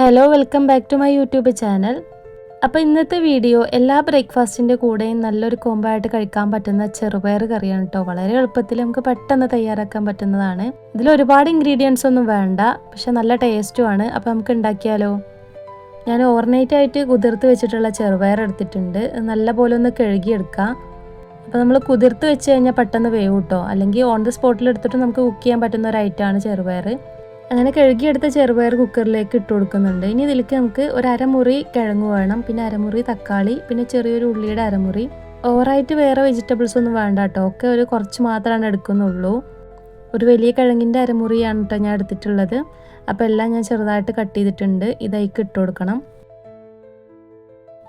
Hello welcome back to my YouTube channel അപ്പോൾ ഇന്നത്തെ video എല്ലാ ബ്രേക്ക്ഫാസ്റ്റിന്റെ കൂടെയും നല്ലൊരു കോംബോ ആയിട്ട് കഴിക്കാൻ പറ്റുന്ന ചെറുപയർ കറിയാണ് കേട്ടോ വളരെ എളുപ്പത്തിൽ നമുക്ക് പെട്ടെന്ന് തയ്യാറാക്കാൻ പറ്റുന്നതാണ്. ഇതിൽ ഒരുപാട് ഇൻഗ്രീഡിയൻസ് ഒന്നും വേണ്ട പക്ഷെ നല്ല ടേസ്റ്റുമാണ് അപ്പോൾ നമുക്ക് ഉണ്ടാക്കിയാലോ? ഞാൻ ഓവർനൈറ്റ് ആയിട്ട് കുതിർത്ത് വെച്ചിട്ടുള്ള ചെറുപയർ എടുത്തിട്ടുണ്ട്. നല്ലപോലെ നല്ല പോലെ ഒന്ന് കഴുകിയെടുക്കാം. അപ്പോൾ നമ്മൾ കുതിർത്ത് വെച്ച് കഴിഞ്ഞാൽ പെട്ടെന്ന് വേവ് കിട്ടോ അല്ലെങ്കിൽ ഓൺ ദി സ്പോട്ടിൽ എടുത്തിട്ട് നമുക്ക് കുക്ക് ചെയ്യാൻ പറ്റുന്ന ഒരു ഐറ്റമാണ് ചെറുപയർ. അങ്ങനെ കഴുകിയെടുത്ത ചെറുപയർ കുക്കറിലേക്ക് ഇട്ട് കൊടുക്കുന്നുണ്ട്. ഇനി ഇതിലേക്ക് നമുക്ക് ഒരു അരമുറി കിഴങ്ങ് വേണം. പിന്നെ അരമുറി തക്കാളി പിന്നെ ചെറിയൊരു ഉള്ളിയുടെ അരമുറി. ഓവറായിട്ട് വേറെ വെജിറ്റബിൾസ് ഒന്നും വേണ്ട കേട്ടോ. ഒക്കെ ഒരു കുറച്ച് മാത്രമാണ് എടുക്കുന്നുള്ളൂ. ഒരു വലിയ കിഴങ്ങിന്റെ അരമുറിയാണ് കേട്ടോ ഞാൻ എടുത്തിട്ടുള്ളത്. അപ്പോൾ എല്ലാം ഞാൻ ചെറുതായിട്ട് കട്ട് ചെയ്തിട്ടുണ്ട്. ഇതായിക്ക് ഇട്ട് കൊടുക്കണം.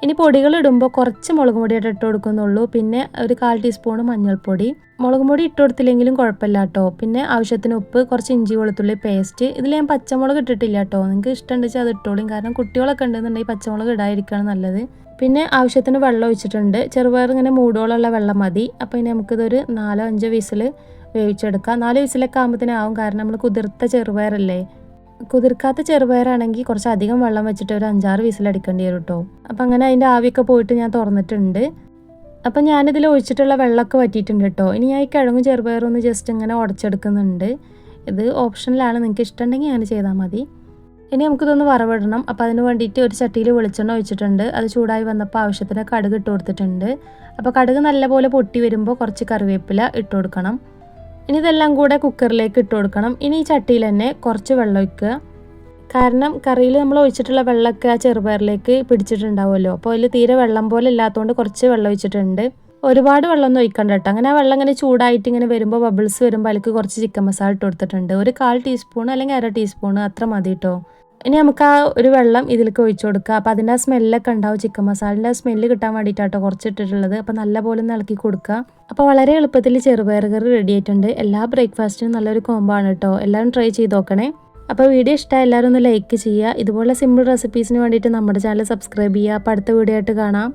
ഇനി പൊടികൾ ഇടുമ്പോൾ കുറച്ച് മുളക് പൊടിയായിട്ട് ഇട്ട് കൊടുക്കുന്നുള്ളൂ. പിന്നെ ഒരു കാൽ ടീസ്പൂൺ മഞ്ഞൾപ്പൊടി. മുളക് പൊടി ഇട്ട് കൊടുത്തില്ലെങ്കിലും കുഴപ്പമില്ല കേട്ടോ പിന്നെ ആവശ്യത്തിന് ഉപ്പ് കുറച്ച് ഇഞ്ചി വെളുത്തുള്ളി പേസ്റ്റ് ഇതിൽ ഞാൻ പച്ചമുളക് ഇട്ടിട്ടില്ല കേട്ടോ നിങ്ങൾക്ക് ഇഷ്ടമുണ്ട് വെച്ചാൽ അത് ഇട്ടോളും. കാരണം കുട്ടികളൊക്കെ ഉണ്ടെന്നുണ്ടെങ്കിൽ പച്ചമുളക് ഇടാതിരിക്കുകയാണ് നല്ലത്. പിന്നെ ആവശ്യത്തിന് വെള്ളം ഒഴിച്ചിട്ടുണ്ട്. ചെറുപയർ ഇങ്ങനെ മൂടോളമുള്ള വെള്ളം മതി. അപ്പോൾ ഇനി നമുക്കിതൊരു നാലോ അഞ്ചോ വിസിൽ വേവിച്ചെടുക്കാം. നാല് വിസിലൊക്കെ ആകുമ്പോഴത്തേനാവും കാരണം നമ്മൾ കുതിർത്ത ചെറുപയറല്ലേ? കുതിർക്കാത്ത ചെറുപയറാണെങ്കിൽ കുറച്ച് അധികം വെള്ളം വെച്ചിട്ട് ഒരു അഞ്ചാറ് വിസിലടിക്കേണ്ടി വരും കേട്ടോ അപ്പം അങ്ങനെ അതിന്റെ ആവിയൊക്കെ പോയിട്ട് ഞാൻ തുറന്നിട്ടുണ്ട്. അപ്പം ഞാനിതിൽ ഒഴിച്ചിട്ടുള്ള വെള്ളമൊക്കെ വറ്റിയിട്ടുണ്ട് കേട്ടോ ഇനി ഞാൻ ഈ കിഴങ്ങും ചെറുപയറും ഒന്ന് ജസ്റ്റ് ഇങ്ങനെ ഉടച്ചെടുക്കുന്നുണ്ട്. ഇത് ഓപ്ഷനിലാണ്. നിങ്ങൾക്ക് ഇഷ്ടമുണ്ടെങ്കിൽ അങ്ങനെ ചെയ്താൽ മതി. ഇനി നമുക്കിതൊന്ന് വറവിടണം. അപ്പോൾ അതിന് വേണ്ടിയിട്ട് ഒരു ചട്ടിയിൽ വെളിച്ചെണ്ണ ഒഴിച്ചിട്ടുണ്ട്. അത് ചൂടായി വന്നപ്പോൾ ആവശ്യത്തിന് കടുക് ഇട്ട് കൊടുത്തിട്ടുണ്ട്. അപ്പോൾ കടുക് നല്ലപോലെ പൊട്ടി വരുമ്പോൾ കുറച്ച് കറിവേപ്പില ഇട്ട് കൊടുക്കണം. ഇനി ഇതെല്ലാം കൂടെ കുക്കറിലേക്ക് ഇട്ട് കൊടുക്കണം. ഇനി ഈ ചട്ടിയിൽ തന്നെ കുറച്ച് വെള്ളം ഒഴിക്കുക. കാരണം കറിയിൽ നമ്മൾ ഒഴിച്ചിട്ടുള്ള വെള്ളമൊക്കെ ആ ചെറുപയറിലേക്ക് പിടിച്ചിട്ടുണ്ടാവുമല്ലോ. അപ്പോൾ അതിൽ തീരെ വെള്ളം പോലെ ഇല്ലാത്തതുകൊണ്ട് കുറച്ച് വെള്ളം ഒഴിച്ചിട്ടുണ്ട്. ഒരുപാട് വെള്ളമൊന്നും ഒഴിക്കണ്ട കേട്ടോ. അങ്ങനെ ആ വെള്ളം ഇങ്ങനെ ചൂടായിട്ട് ഇങ്ങനെ വരുമ്പോൾ ബബിൾസ് വരുമ്പോൾ അതിലേക്ക് കുറച്ച് ചിക്കൻ മസാല ഇട്ട് കൊടുത്തിട്ടുണ്ട്. ഒരു കാൽ ടീസ്പൂൺ അല്ലെങ്കിൽ അര ടീസ്പൂൺ അത്ര മതി കേട്ടോ. ഇനി നമുക്ക് ആ ഒരു വെള്ളം ഇതിലേക്ക് ഒഴിച്ചു കൊടുക്കുക. അപ്പോൾ അതിന്റെ ആ സ്മെല്ലൊക്കെ ഉണ്ടാവും ചിക്കൻ മസാലിന്റെ സ്മെല്ല് കിട്ടാൻ വേണ്ടിയിട്ടാട്ടോ കുറച്ച് ഇട്ടിട്ടുള്ളത് അപ്പോൾ നല്ല പോലെ ഒന്ന് ഇളക്കി കൊടുക്കുക. അപ്പോൾ വളരെ എളുപ്പത്തിൽ ചെറുപയർ റെഡി ആയിട്ടുണ്ട്. എല്ലാ ബ്രേക്ക്ഫാസ്റ്റിനും നല്ലൊരു കോംബോ ആണ് കേട്ടോ എല്ലാവരും ട്രൈ ചെയ്ത് നോക്കണേ. അപ്പോൾ വീഡിയോ ഇഷ്ടമായി എല്ലാവരും ഒന്ന് ലൈക്ക് ചെയ്യുക. ഇതുപോലെ സിമ്പിൾ റെസിപ്പീസിന് വേണ്ടിയിട്ട് നമ്മുടെ ചാനൽ സബ്സ്ക്രൈബ് ചെയ്യുക. അപ്പോൾ അടുത്ത വീഡിയോ ആയിട്ട് കാണാം.